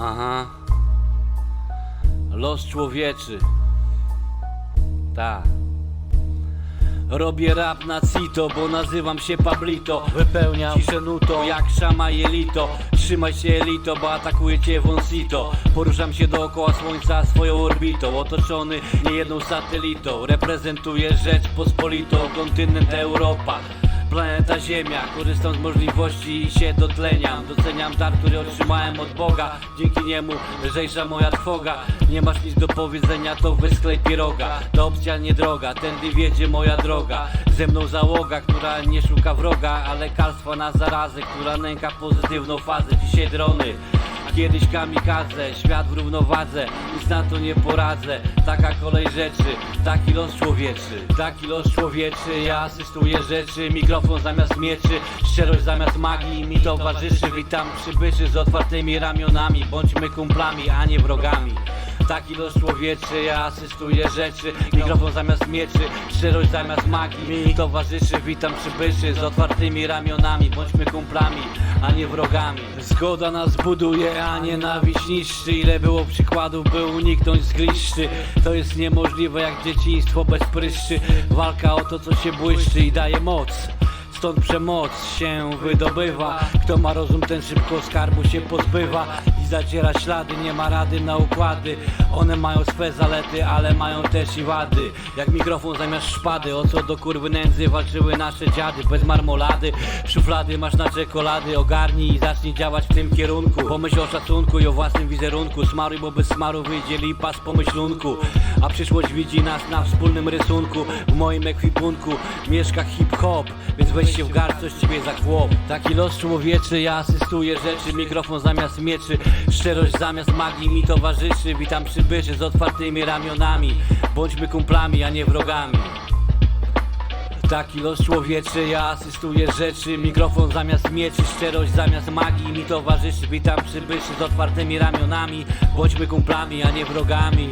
Aha. Los człowieczy. Tak. Robię rap na cito, bo nazywam się Pablito. Wypełniam ciszę nutą jak szama jelito. Trzymaj się elito, bo atakuje cię wąsito Poruszam się dookoła słońca swoją orbitą. Otoczony niejedną satelitą. Reprezentuję Rzeczpospolitą, kontynent Europa Planeta Ziemia, korzystam z możliwości i się dotleniam Doceniam dar, który otrzymałem od Boga. Dzięki niemu lżejsza moja trwoga. Nie masz nic do powiedzenia, to wysklej pieroga. To opcja nie droga, tędy wiedzie moja droga. Ze mną załoga, która nie szuka wroga Ale lekarstwa na zarazę, która nęka pozytywną fazę. Dzisiaj drony Kiedyś kamikadze, świat w równowadze Nic na to nie poradzę. Taka kolej rzeczy, taki los człowieczy Taki los człowieczy, ja asystuję rzeczy Mikrofon zamiast mieczy, szczerość zamiast magii Mi towarzyszy, witam przybyszy z otwartymi ramionami Bądźmy kumplami, a nie wrogami Taki los człowieczy, ja asystuję rzeczy. Mikrofon zamiast mieczy, szczerość zamiast magii Mi towarzyszy, witam przybyszy z otwartymi ramionami. Bądźmy kumplami, a nie wrogami. Zgoda nas buduje, a nienawiść niszczy Ile było przykładów, by uniknąć zgliszczy. To jest niemożliwe jak dzieciństwo bez pryszczy. Walka o to, co się błyszczy i daje moc. Stąd przemoc się wydobywa. Kto ma rozum, ten szybko skarbu się pozbywa zaciera ślady, nie ma rady na układy. One mają swe zalety, ale mają też i wady. Jak mikrofon zamiast szpady O co do kurwy nędzy walczyły nasze dziady? Bez marmolady, szuflady masz na czekolady. Ogarnij i zacznij działać w tym kierunku. Pomyśl o szacunku i o własnym wizerunku. Smaruj, bo bez smaru wyjdzie lipa z pomyślunku. A przyszłość widzi nas na wspólnym rysunku. W moim ekwipunku mieszka hip-hop Więc weź się w garść, coś ciebie za chłop Taki los człowieczy, ja asystuję rzeczy. Mikrofon zamiast mieczy, szczerość zamiast magii Mi towarzyszy, witam przybyszy z otwartymi ramionami. Bądźmy kumplami, a nie wrogami. Taki los człowieczy, ja asystuję rzeczy. Mikrofon zamiast mieczy, szczerość zamiast magii Mi towarzyszy, witam przybyszy z otwartymi ramionami. Bądźmy kumplami, a nie wrogami